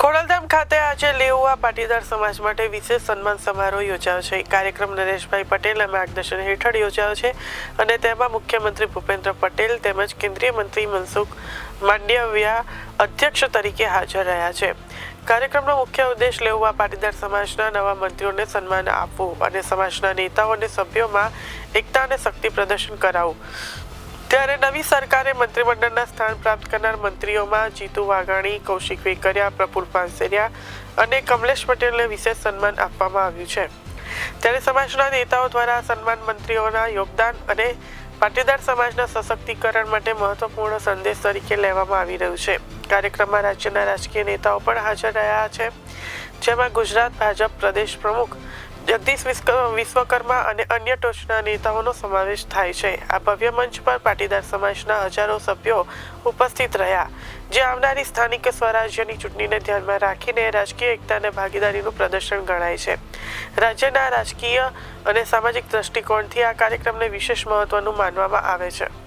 ખોડલધામ ખાતે આજે લેઉવા પાટીદાર સમાજ માટે વિશેષ સન્માન સમારોહ યોજાયો છે. કાર્યક્રમ નરેશભાઈ પટેલના માર્ગદર્શન હેઠળ યોજાયો છે અને તેમાં મુખ્યમંત્રી ભૂપેન્દ્ર પટેલ તેમજ કેન્દ્રીય મંત્રી મનસુખ માંડવિયા અધ્યક્ષ તરીકે હાજર રહ્યા છે. કાર્યક્રમનો મુખ્ય ઉદ્દેશ લેઉવા પાટીદાર સમાજના નવા મંત્રીઓને સન્માન આપવું અને સમાજના નેતાઓ અને સભ્યોમાં એકતા અને શક્તિ પ્રદર્શન કરાવવું. ત્યારે નવી સરકારે મંત્રીમંડળના સ્થાન પ્રાપ્ત કરનાર મંત્રીઓમાં જીતુ વાઘાણી, કૌશિક વેકરિયા, પ્રફુલ પાનસેરિયા અને કમલેશ પટેલને વિશેષ સન્માન આપવામાં આવ્યું છે. ત્યારે સમાજના નેતાઓ દ્વારા સન્માન મંત્રીઓના યોગદાન અને પાટીદાર સમાજના સશક્તિકરણ માટે મહત્વપૂર્ણ સંદેશ તરીકે લેવામાં આવી રહ્યું છે. કાર્યક્રમમાં રાજ્યના રાજકીય નેતાઓ પણ હાજર રહ્યા છે. જેમાં ગુજરાત ભાજપ પ્રદેશ પ્રમુખ જગદીશ વિશ્વ- વિશ્વકર્મા અને અન્ય ટોચના નેતાઓનો સમાવેશ થાય છે. આ ભવ્ય મંચ પર પાટીદાર સમાજના હજારો સભ્યો ઉપસ્થિત રહ્યા. જે આવનારી સ્થાનિક સ્વરાજ્યની ચૂંટણીને ધ્યાનમાં રાખીને રાજકીય એકતા અને ભાગીદારીનું પ્રદર્શન ગણાય છે. રાજ્યના રાજકીય અને સામાજિક દ્રષ્ટિકોણથી આ કાર્યક્રમને વિશેષ મહત્વનું માનવામાં આવે છે.